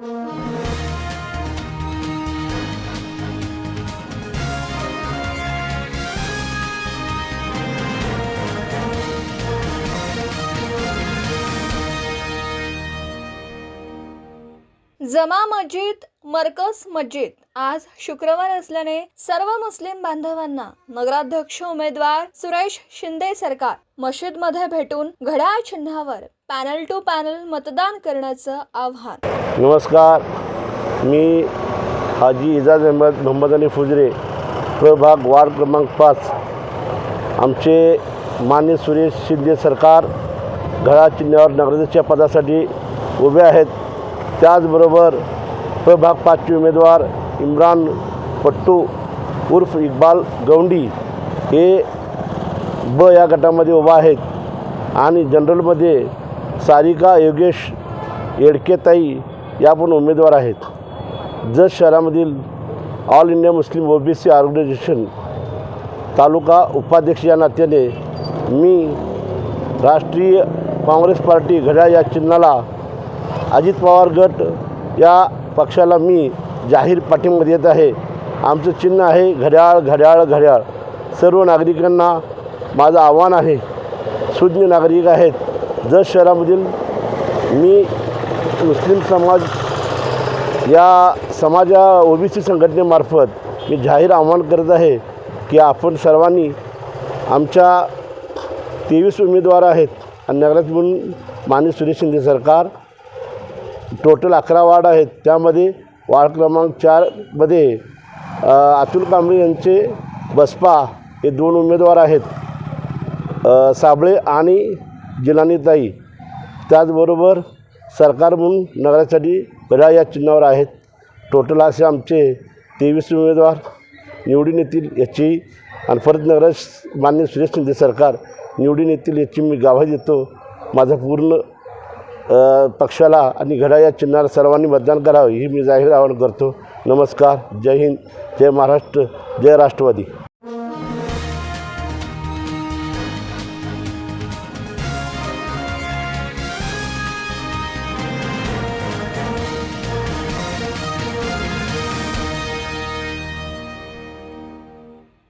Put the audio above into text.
जमा मस्जिद मरकस मस्जिद. आज शुक्रवार असल्याने सर्व मुस्लिम बांधवांना नगराध्यक्ष उमेदवार सुरेश शिंदे सरकार मस्जिदमध्ये भेटून घड्याळ चिन्हावर पॅनल टू पॅनल मतदान करण्याचं आव्हान. नमस्कार. मी हाजी इजाज अहमद मोहम्मद अली फुजरे प्रभाग वार्ड क्रमांक पाच. आमचे मान्य सुरेश शिंदे सरकार घडा चिन्हावर नगराध्यक्षा पदासाठी उभे आहेत. त्याचबरोबर प्रभाग पाचचे उमेदवार इम्रान पट्टू उर्फ इक्बाल गौंडी हे ब या गटामध्ये उभा आहेत. आणि जनरलमध्ये सारिका योगेश येडकेताई या पण उमेदवार आहेत. जत शहरामधील all India Muslim OBC organisation taluka उपाध्यक्ष या नात्याने मी राष्ट्रीय काँग्रेस पार्टी घड्याळ या चिन्हाला अजित पवार गट या पक्षाला मी जाहीर पाठिंबा देत आहे. आमचं चिन्ह आहे घड्याळ घड्याळ घड्याळ. सर्व नागरिकांना माझं आव्हान आहे. सुज्ञ नागरिक आहेत. जत शहरामधील मी मुस्लिम समाज या समाजा ओबीसी संघटनेमार्फत मी जाहीर आव्हान करत आहे की आपण सर्वांनी आमच्या तेवीस उमेदवार आहेत आणि नगरात म्हणून सुरेश शिंदे सरकार टोटल अकरा वार्ड आहेत. त्यामध्ये वार्ड क्रमांक चारमध्ये अतुल कांबळे यांचे बसपा हे दोन उमेदवार आहेत. साबळे आणि जिलानीताई त्याचबरोबर सरकार म्हणून नगरासाठी घड्याळ या चिन्हावर आहेत. टोटल असे आमचे तेवीस उमेदवार निवडून येतील याची आणि परत नगराश मान्य सुरेश शिंदे सरकार निवडून येतील याची मी गाभा देतो. माझा पूर्ण पक्षाला आणि घड्या या चिन्हाला सर्वांनी मतदान करावं ही मी जाहीर आवाहन करतो. नमस्कार. जय हिंद. जय महाराष्ट्र. जय राष्ट्रवादी.